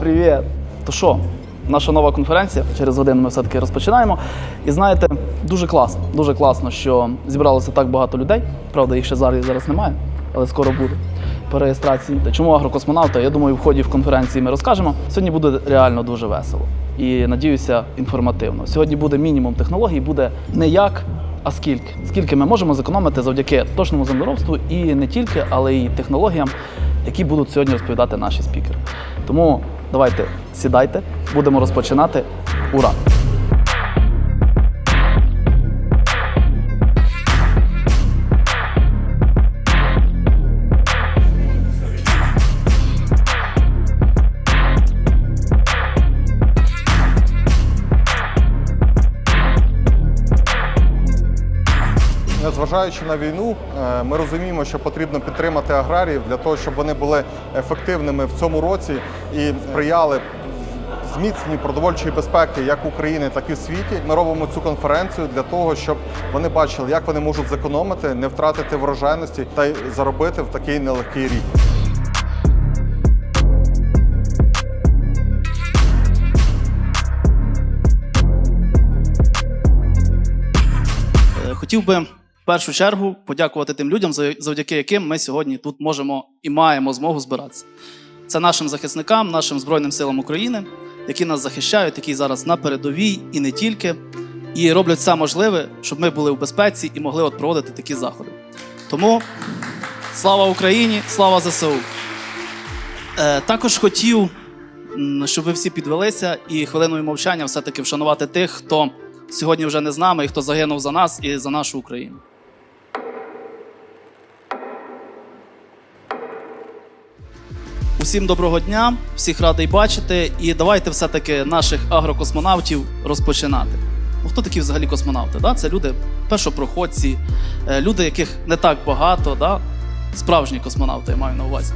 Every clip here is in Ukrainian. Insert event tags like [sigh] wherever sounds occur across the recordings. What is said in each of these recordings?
привіт! То що, наша нова конференція. Через годину ми все-таки розпочинаємо. І знаєте, дуже класно, дуже класно, що зібралося так багато людей. Правда, їх ще зараз, зараз немає, але скоро буде. По реєстрації. Чому агрокосмонавти? Я думаю, в ході в конференції ми розкажемо. Сьогодні буде реально дуже весело і надіюся, інформативно. Сьогодні буде мінімум технологій, буде не як, а скільки. Скільки ми можемо зекономити завдяки точному землеробству і не тільки, але й технологіям, які будуть сьогодні розповідати наші спікери. Тому давайте сідайте, будемо розпочинати. Ура! Незважаючи на війну, е, ми розуміємо, що потрібно підтримати аграріїв для того, щоб вони були ефективними в цьому році і сприяли зміцненню продовольчої безпеки як України, так і в світі. Ми робимо цю конференцію для того, щоб вони бачили, як вони можуть зекономити, не втратити врожайності та й заробити в такий нелегкий рік. Е, Хотів би першу чергу подякувати тим людям, за- завдяки яким ми сьогодні тут можемо і маємо змогу збиратися. Це нашим захисникам, нашим Збройним силам України, які нас захищають, які зараз на передовій і не тільки, і роблять все можливе, щоб ми були в безпеці і могли от проводити такі заходи. Тому слава Україні, слава ЗСУ! Е, також хотів, щоб ви всі підвелися і хвилиною мовчання все-таки вшанувати тих, хто сьогодні вже не з нами і хто загинув за нас і за нашу Україну. Усім доброго дня, всіх радий бачити. І давайте все-таки наших агрокосмонавтів розпочинати. Ну, хто такі взагалі космонавти? Да? Це люди першопроходці, е, люди, яких не так багато, да? справжні космонавти, я маю на увазі,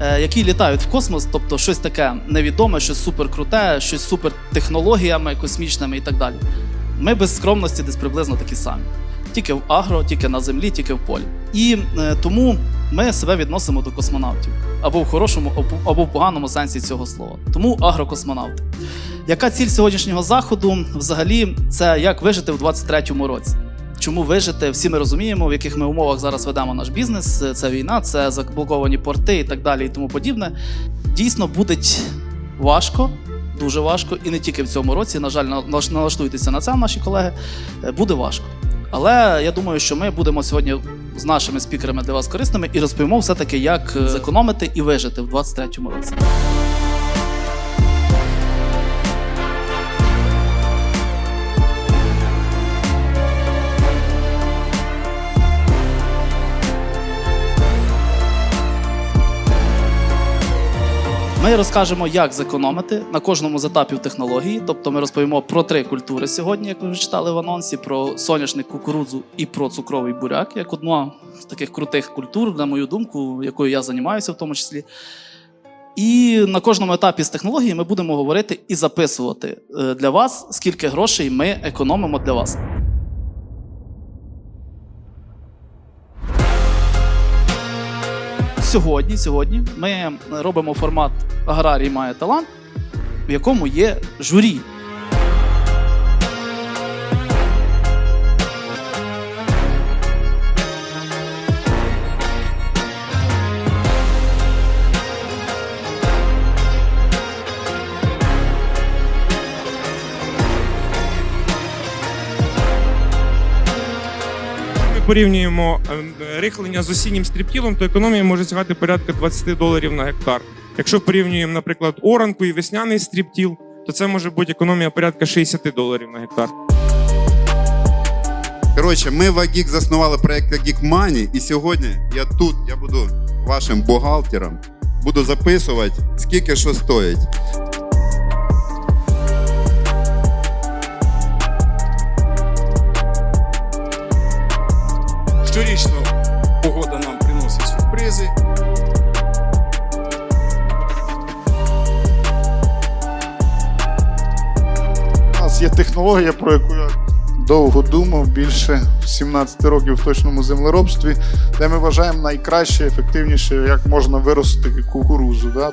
е, які літають в космос, тобто щось таке невідоме, щось суперкруте, щось супер технологіями космічними і так далі. Ми без скромності десь приблизно такі самі. Тільки в агро, тільки на землі, тільки в полі. І е, тому ми себе відносимо до космонавтів або в хорошому, або- в поганому сенсі цього слова. Тому агрокосмонавти. Яка ціль сьогоднішнього заходу? Взагалі, це як вижити в 23-му році. Чому вижити? Всі ми розуміємо, в яких ми умовах зараз ведемо наш бізнес. Це війна, це заблоковані порти і так далі, і тому подібне. Дійсно, буде важко, дуже важко, і не тільки в цьому році. На жаль, налаштуйтеся на це, наші колеги. Е, Буде важко. Але я думаю, що ми будемо сьогодні з нашими спікерами для вас корисними і розповімо все-таки, як е, зекономити і вижити в 23-му році. Ми розкажемо, як зекономити на кожному з етапів технології. Тобто ми розповімо про три культури сьогодні, як ви вже читали в анонсі, про соняшник, кукурудзу і про цукровий буряк, як одна з таких крутих культур, на мою думку, якою я займаюся в тому числі. І на кожному етапі з технології ми будемо говорити і записувати е, для вас, скільки грошей ми економимо для вас. Сьогодні, сьогодні ми робимо формат Аграрій має талант, в якому є журі. Порівнюємо е, рихлення з осіннім стріптілом, то економія може сягати порядка 20 доларів на гектар. Якщо порівнюємо, наприклад, оранку і весняний стріптіл, то це може бути економія порядка 60 доларів на гектар. Коротше, ми в Агік заснували проект Agik Money, і сьогодні я тут, я буду вашим бухгалтером, буду записувати, скільки що стоїть. Щорічно погода нам приносить сюрпризи. У нас є технологія, про яку я довго думав, більше 17 років в точному землеробстві, де ми вважаємо найкраще, ефективніше, як можна виростити кукурузу. Да?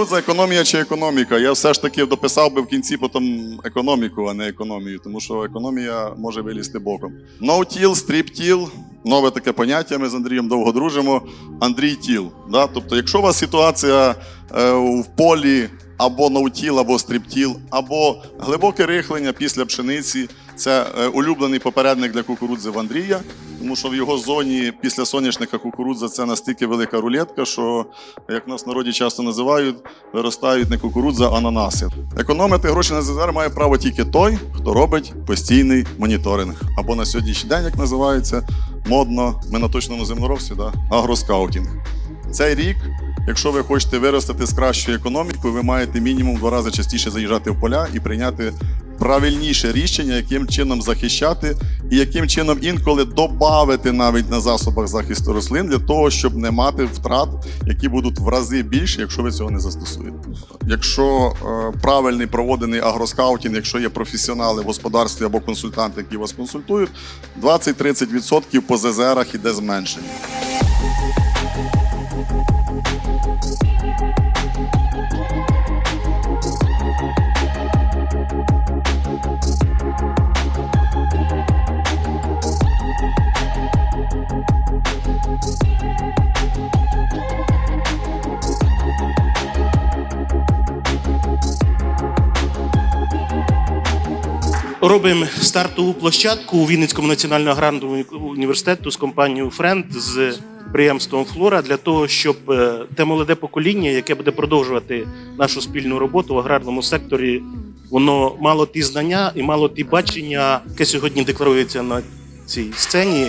Кукурудза економія чи економіка? Я все ж таки дописав би в кінці потім економіку, а не економію, тому що економія може вилізти боком. No-till, strip-till, нове таке поняття. Ми з Андрієм довго дружимо. Андрій тіл. Да? Тобто, якщо у вас ситуація е, в полі або no-till, або strip-till, або глибоке рихлення після пшениці, це е, улюблений попередник для кукурудзи в Андрія, тому що в його зоні після соняшника кукурудза це настільки велика рулетка, що, як нас в народі часто називають, виростають не кукурудза, а ананаси. Економити гроші на ЗЗР має право тільки той, хто робить постійний моніторинг. Або на сьогоднішній день, як називається, модно, ми на точному землеробстві, да? агроскаутінг. Цей рік, якщо ви хочете виростити з кращою економікою, ви маєте мінімум два рази частіше заїжджати в поля і прийняти правильніше рішення, яким чином захищати, і яким чином інколи додати навіть на засобах захисту рослин для того, щоб не мати втрат, які будуть в рази більше, якщо ви цього не застосуєте. Якщо е, правильний проводений агроскаутінг, якщо є професіонали в господарстві або консультанти, які вас консультують, 20-30% по ЗЗРах іде зменшення. Робимо стартову площадку у Вінницькому національному аграрному університету з компанією Френд з підприємством Флора для того, щоб е, те молоде покоління, яке буде продовжувати нашу спільну роботу в аграрному секторі, воно мало ті знання і мало ті бачення, яке сьогодні декларується на цій сцені.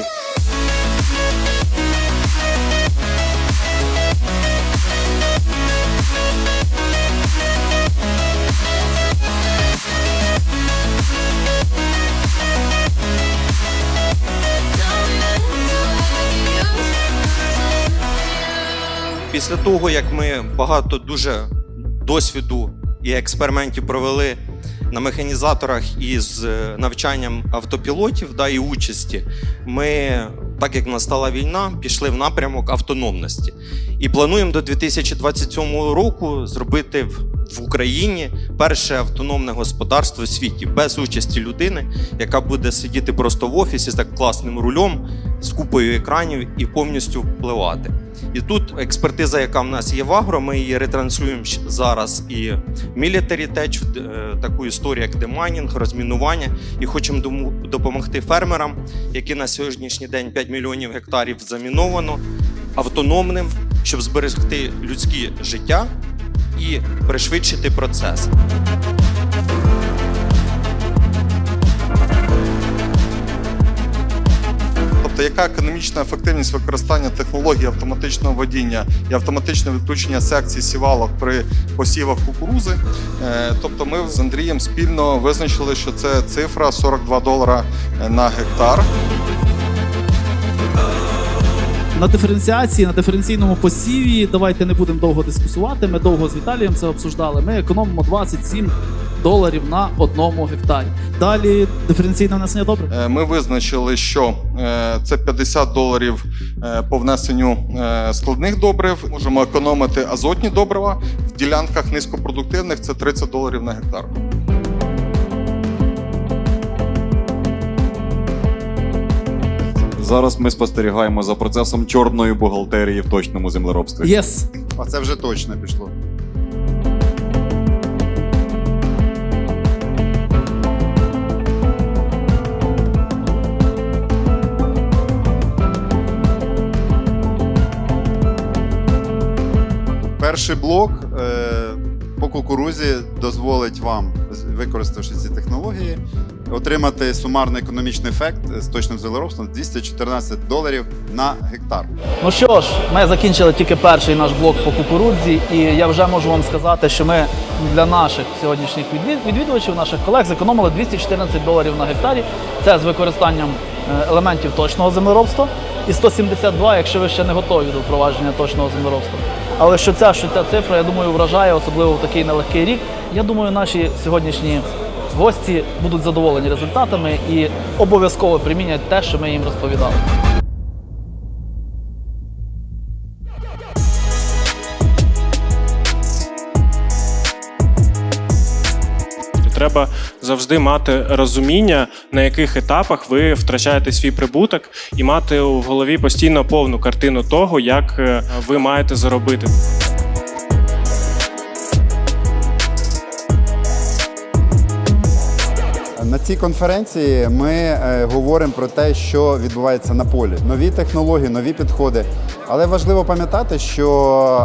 Після того, як ми багато дуже досвіду і експериментів провели на механізаторах із е, навчанням автопілотів да, і участі, ми, так як настала війна, пішли в напрямок автономності. І плануємо до 2027 року зробити в, Україні перше автономне господарство у світі без участі людини, яка буде сидіти просто в офісі з так класним рулем, з купою екранів і повністю впливати. І тут експертиза, яка в нас є в Агро, ми її ретранслюємо зараз і в е, таку історію, як демайнінг, розмінування, і хочемо допомогти фермерам, які на сьогоднішній день 5 мільйонів гектарів заміновано, автономним, щоб зберегти людське життя і пришвидшити процес. Тобто, яка економічна ефективність використання технологій автоматичного водіння і автоматичне відключення секцій сівалок при посівах кукурузи? Е, Тобто, ми з Андрієм спільно визначили, що це цифра 42 долара е, на гектар. На диференціації, на диференційному посіві, давайте не будемо довго дискусувати. Ми довго з Віталієм це обсуждали. Ми економимо 27 доларів на одному гектарі. Далі диференційне внесення добре. Е, Ми визначили, що е, це 50 доларів е, по внесенню складних добрив. Можемо економити азотні добрива в ділянках низькопродуктивних. Це 30 доларів на гектар. Зараз ми спостерігаємо за процесом чорної бухгалтерії в точному землеробстві. Єс. А це вже точно пішло. Перший блок е, по кукурузі дозволить вам, використавши ці технології, отримати сумарний економічний ефект з точним землеробством 214 доларів на гектар. Ну що ж, ми закінчили тільки перший наш блок по кукурудзі, і я вже можу вам сказати, що ми для наших сьогоднішніх відвідувачів, наших колег, зекономили 214 доларів на гектарі. Це з використанням е, елементів точного землеробства. І 172, якщо ви ще не готові до впровадження точного землеробства. Але що ця, що ця цифра, я думаю, вражає, особливо в такий нелегкий рік. Я думаю, наші сьогоднішні гості будуть задоволені результатами і обов'язково примінять те, що ми їм розповідали. Треба завжди мати розуміння, на яких етапах ви втрачаєте свій прибуток, і мати в голові постійно повну картину того, як е, ви маєте заробити. Цій конференції ми е, говоримо про те, що відбувається на полі. Нові технології, нові підходи. Але важливо пам'ятати, що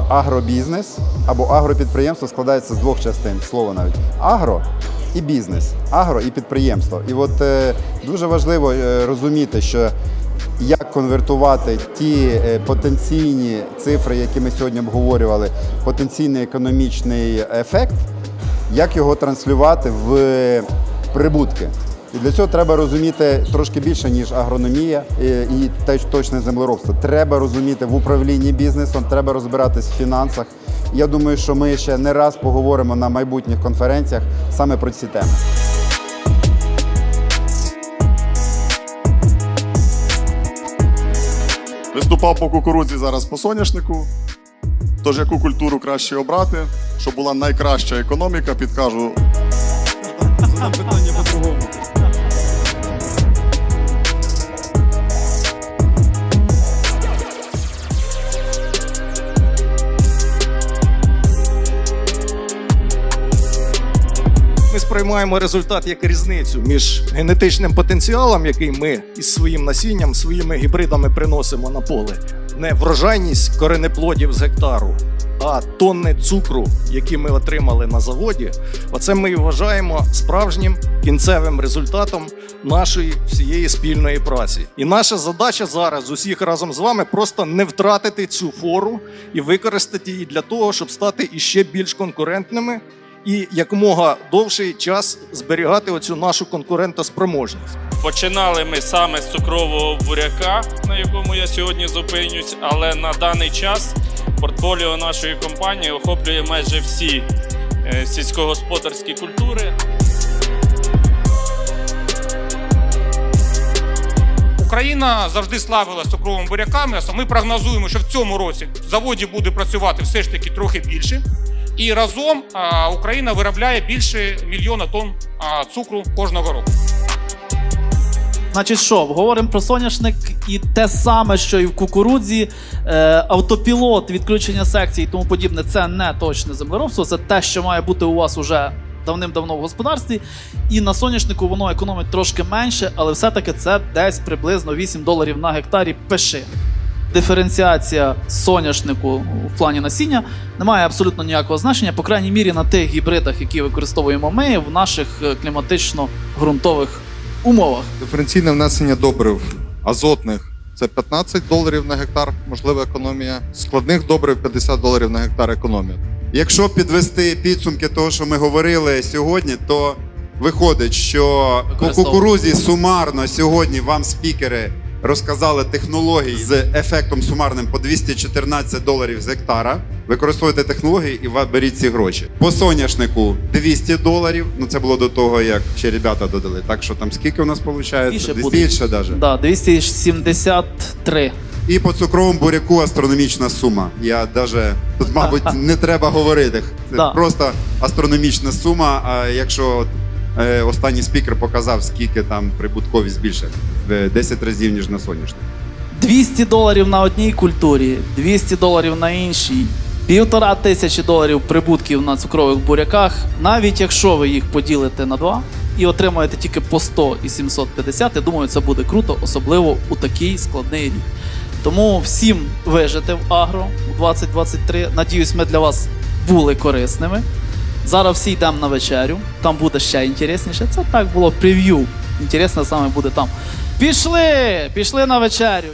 агробізнес або агропідприємство складається з двох частин, слово навіть агро і бізнес, агро і підприємство. І от е, дуже важливо е, розуміти, що як конвертувати ті потенційні цифри, які ми сьогодні обговорювали, потенційний економічний ефект, як його транслювати в прибутки. І для цього треба розуміти трошки більше, ніж агрономія і, точне землеробство. Треба розуміти в управлінні бізнесом, треба розбиратись в фінансах. Я думаю, що ми ще не раз поговоримо на майбутніх конференціях саме про ці теми. Виступав по кукурудзі, зараз по соняшнику. Тож яку культуру краще обрати, щоб була найкраща економіка, підкажу. Задам питання по-другому. Ми сприймаємо результат як різницю між генетичним потенціалом, який ми із своїм насінням, своїми гібридами приносимо на поле, не врожайність коренеплодів з гектару, а тонни цукру, які ми отримали на заводі. Оце ми вважаємо справжнім кінцевим результатом нашої всієї спільної праці. І наша задача зараз усіх разом з вами просто не втратити цю фору і використати її для того, щоб стати іще більш конкурентними і якомога довший час зберігати оцю нашу конкурентоспроможність. Починали ми саме з цукрового буряка, на якому я сьогодні зупинюсь, але на даний час портфоліо нашої компанії охоплює майже всі е, сільськогосподарські культури. Україна завжди славилася цукровими буряками. а Ми прогнозуємо, що в цьому році в заводі буде працювати все ж таки трохи більше. І разом Україна виробляє більше мільйона тонн цукру кожного року. Значить, що, говоримо про соняшник і те саме, що і в кукурудзі, е, автопілот, відключення секцій і тому подібне, це не точне землеробство, це те, що має бути у вас уже давним-давно в господарстві. І на соняшнику воно економить трошки менше, але все-таки це десь приблизно 8 доларів на гектарі пиши. Диференціація соняшнику в плані насіння не має абсолютно ніякого значення, по крайній мірі на тих гібридах, які використовуємо ми в наших е, кліматично-ґрунтових умовах. Диференційне внесення добрив азотних це 15 доларів на гектар, можлива економія. Складних добрив 50 доларів на гектар економія. Якщо підвести підсумки того, що ми говорили сьогодні, то виходить, що по кукурузі сумарно сьогодні вам спікери розказали технології з ефектом сумарним по 214 доларів з гектара. Використовуйте технології і беріть ці гроші. По соняшнику 200 доларів. Ну це було до того, як ще ребята додали. Так що там скільки у нас виходить? Більше буде. більше даже. Да, 273. І по цукровому буряку астрономічна сума. Я даже тут, мабуть, [laughs] не треба говорити. Це Да. просто астрономічна сума. А якщо останній спікер показав, скільки там прибутковість більше в 10 разів, ніж на соняшник. 200 доларів на одній культурі, 200 доларів на іншій, півтора тисячі доларів прибутків на цукрових буряках, навіть якщо ви їх поділите на два і отримаєте тільки по 100 і 750, я думаю, це буде круто, особливо у такий складний рік. Тому всім вижити в агро у 2023. Надіюсь, ми для вас були корисними. Зараз всі йдемо на вечерю. Там буде ще інтересніше. Це так було прев'ю. Інтересно саме буде там. Пішли! Пішли на вечерю.